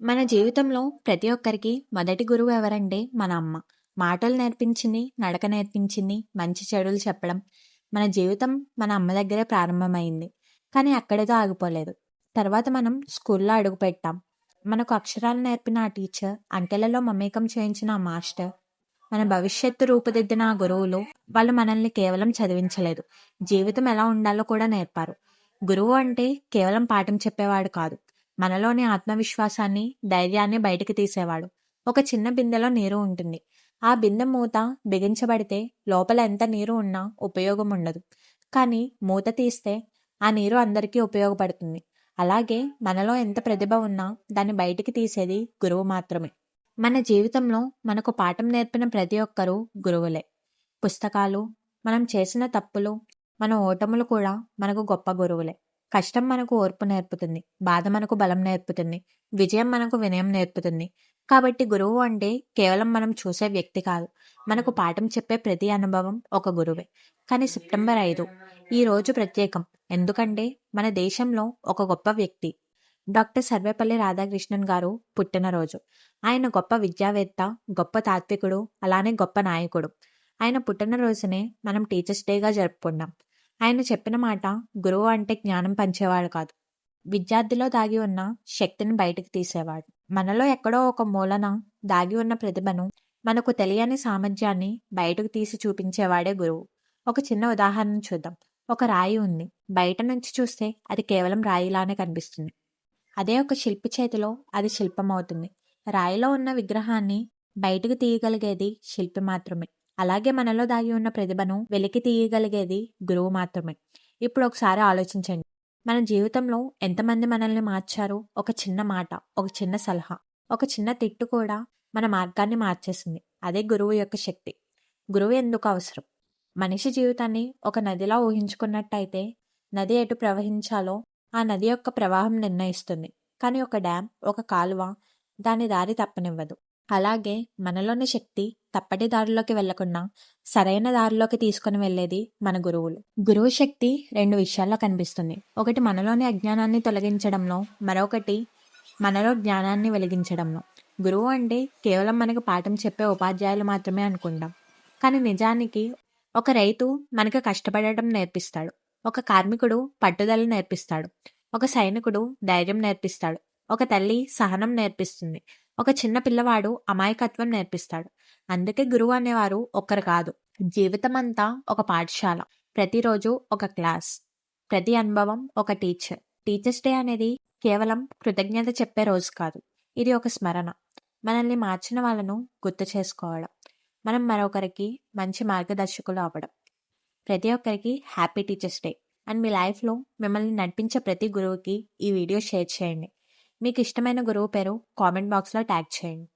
మన జీవితంలో ప్రతి ఒక్కరికి మొదటి గురువు ఎవరంటే మన అమ్మ. మాటలు నేర్పించింది, నడక నేర్పించింది, మంచి చెడులు చెప్పడం. మన జీవితం మన అమ్మ దగ్గరే ప్రారంభమైంది. కానీ అక్కడితో ఆగిపోలేదు. తర్వాత మనం స్కూల్లో అడుగుపెట్టాం. మనకు అక్షరాలు నేర్పిన ఆ టీచర్, అంకెలలో మమేకం చేయించిన ఆ మాస్టర్, మన భవిష్యత్తు రూపుదిద్దిన ఆ గురువులు, వాళ్ళు మనల్ని కేవలం చదివించలేదు. జీవితం ఎలా ఉండాలో కూడా నేర్పారు. గురువు అంటే కేవలం పాఠం చెప్పేవాడు కాదు. మనలోని ఆత్మవిశ్వాసాన్ని, ధైర్యాన్ని బయటికి తీసేవాడు. ఒక చిన్న బిందెలో నీరు ఉంటుంది. ఆ బిందె మూత బిగించబడితే లోపల ఎంత నీరు ఉన్నా ఉపయోగం ఉండదు. కానీ మూత తీస్తే ఆ నీరు అందరికీ ఉపయోగపడుతుంది. అలాగే మనలో ఎంత ప్రతిభ ఉన్నా దాన్ని బయటికి తీసేది గురువు మాత్రమే. మన జీవితంలో మనకు పాఠం నేర్పిన ప్రతి ఒక్కరూ గురువులే. పుస్తకాలు, మనం చేసిన తప్పులు, మన ఓటములు కూడా మనకు గొప్ప గురువులే. కష్టం మనకు ఓర్పు నేర్పుతుంది. బాధ మనకు బలం నేర్పుతుంది. విజయం మనకు వినయం నేర్పుతుంది. కాబట్టి గురువు అంటే కేవలం మనం చూసే వ్యక్తి కాదు. మనకు పాఠం చెప్పే ప్రతి అనుభవం ఒక గురువే. కానీ సెప్టెంబర్ ఐదు ఈ రోజు ప్రత్యేకం. ఎందుకంటే మన దేశంలో ఒక గొప్ప వ్యక్తి డాక్టర్ సర్వేపల్లి రాధాకృష్ణన్ గారు పుట్టినరోజు. ఆయన గొప్ప విద్యావేత్త, గొప్ప తాత్వికుడు, అలానే గొప్ప నాయకుడు. ఆయన పుట్టినరోజునే మనం టీచర్స్ డేగా జరుపుకున్నాం. ఆయన చెప్పిన మాట గురువు అంటే జ్ఞానం పంచేవాడు కాదు. విద్యార్థిలో దాగి ఉన్న శక్తిని బయటకు తీసేవాడు. మనలో ఎక్కడో ఒక మూలన దాగి ఉన్న ప్రతిభను, మనకు తెలియని సామర్థ్యాన్ని బయటకు తీసి చూపించేవాడే గురువు. ఒక చిన్న ఉదాహరణ చూద్దాం. ఒక రాయి ఉంది. బయట నుంచి చూస్తే అది కేవలం రాయిలానే కనిపిస్తుంది. అదే ఒక శిల్పి చేతిలో అది శిల్పం అవుతుంది. రాయిలో ఉన్న విగ్రహాన్ని బయటకు తీయగలిగేది శిల్పి మాత్రమే. అలాగే మనలో దాగి ఉన్న ప్రతిభను వెలికి తీయగలిగేది గురువు మాత్రమే. ఇప్పుడు ఒకసారి ఆలోచించండి. మన జీవితంలో ఎంతమంది మనల్ని మార్చారు? ఒక చిన్న మాట, ఒక చిన్న సలహా, ఒక చిన్న తిట్టు కూడా మన మార్గాన్ని మార్చేసింది. అదే గురువు యొక్క శక్తి. గురువు ఎందుకు అవసరం? మనిషి జీవితాన్ని ఒక నదిలా ఊహించుకున్నట్టయితే నది ఎటు ప్రవహించాలో ఆ నది యొక్క ప్రవాహం నిర్ణయిస్తుంది. కానీ ఒక డ్యామ్, ఒక కాలువ దాని దారి తప్పనివ్వదు. అలాగే మనలోని శక్తి తప్పటి దారిలోకి వెళ్ళకుండా సరైన దారిలోకి తీసుకుని వెళ్ళేది మన గురువులు. గురువు శక్తి రెండు విషయాల్లో కనిపిస్తుంది. ఒకటి మనలోని అజ్ఞానాన్ని తొలగించడంలో, మరొకటి మనలో జ్ఞానాన్ని వెలిగించడంలో. గురువు అంటే కేవలం మనకు పాఠం చెప్పే ఉపాధ్యాయులు మాత్రమే అనుకుంటాం. కానీ నిజానికి ఒక రైతు మనకు కష్టపడటం నేర్పిస్తాడు. ఒక కార్మికుడు పట్టుదల నేర్పిస్తాడు. ఒక సైనికుడు ధైర్యం నేర్పిస్తాడు. ఒక తల్లి సహనం నేర్పిస్తుంది. ఒక చిన్న పిల్లవాడు అమాయకత్వం నేర్పిస్తాడు. అందుకే గురువు అనేవారు ఒక్కరు కాదు. జీవితం అంతా ఒక పాఠశాల. ప్రతిరోజు ఒక క్లాస్. ప్రతి అనుభవం ఒక టీచర్. టీచర్స్ డే అనేది కేవలం కృతజ్ఞత చెప్పే రోజు కాదు. ఇది ఒక స్మరణ. మనల్ని మార్చిన వాళ్ళను గుర్తు చేసుకోవడం. మనం మరొకరికి మంచి మార్గదర్శకులు అవ్వడం. ప్రతి ఒక్కరికి హ్యాపీ టీచర్స్ డే. అండ్ మీ లైఫ్లో మిమ్మల్ని నడిపించే ప్రతి గురువుకి ఈ వీడియో షేర్ చేయండి. మీకు ఇష్టమైన గురువు పేరు కామెంట్ బాక్స్లో ట్యాగ్ చేయండి.